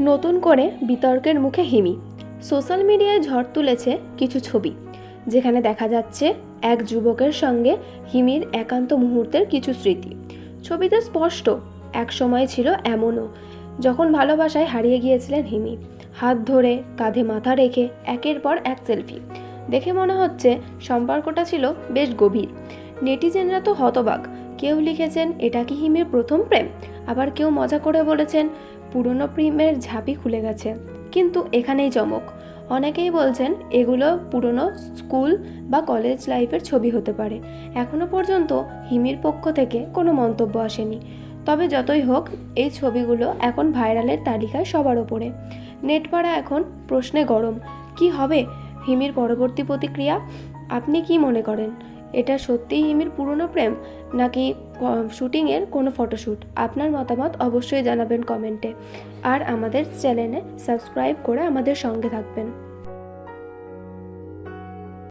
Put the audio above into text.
নতুন করে বিতর্কের মুখে হিমি। সোশ্যাল মিডিয়ায় ঝড় তুলেছে কিছু ছবি, যেখানে দেখা যাচ্ছে এক যুবকের সঙ্গে হিমির একান্ত মুহূর্তের কিছু স্মৃতি। ছবিতে স্পষ্ট, এক সময় ছিল এমনও, যখন ভালোবাসায় হারিয়ে গিয়েছিলেন হিমি। হাত ধরে, কাঁধে মাথা রেখে একের পর এক সেলফি। দেখে মনে হচ্ছে সম্পর্কটা ছিল বেশ গভীর। নেটিজেনরা তো হতবাক কেউ লিখেছেন, এটা কি হিমির প্রথম প্রেম? আবার কেউ মজা করে বলেছেন, পুরনো প্রেমের ঝাঁপি খুলে গেছে। কিন্তু এখানেই চমক। অনেকেই বলছেন, এগুলো পুরনো স্কুল বা কলেজ লাইফের ছবি হতে পারে। এখনও পর্যন্ত হিমির পক্ষ থেকে কোনো মন্তব্য আসেনি। তবে যতই হোক, এই ছবিগুলো এখন ভাইরালের তালিকায় সবার ওপরে। নেটপাড়া এখন প্রশ্নে গরম। কি হবে? হিমির পরবর্তী প্রতিক্রিয়া? আপনি কি মনে করেন? এটা সত্যিই হিমির পুরনো প্রেম নাকি শুটিংয়ের কোনো ফটোশ্যুট? আপনার মতামত অবশ্যই জানাবেন কমেন্টে। আর আমাদের চ্যানেলে সাবস্ক্রাইব করে আমাদের সঙ্গে থাকবেন।